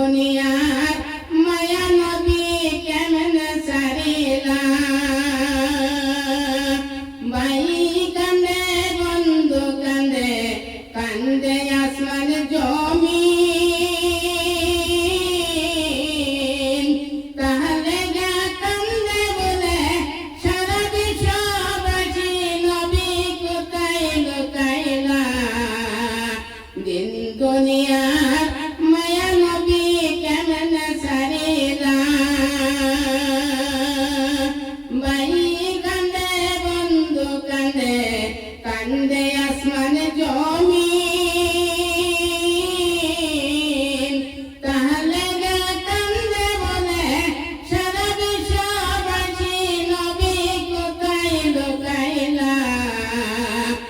দুনিয়ার মায়া নবী কেমন সারিলা? বাই কান্দে বন্ধু কান্দে কান্দে আসমান জমি দিন দুনিয়া ഹൃദയാസ്മന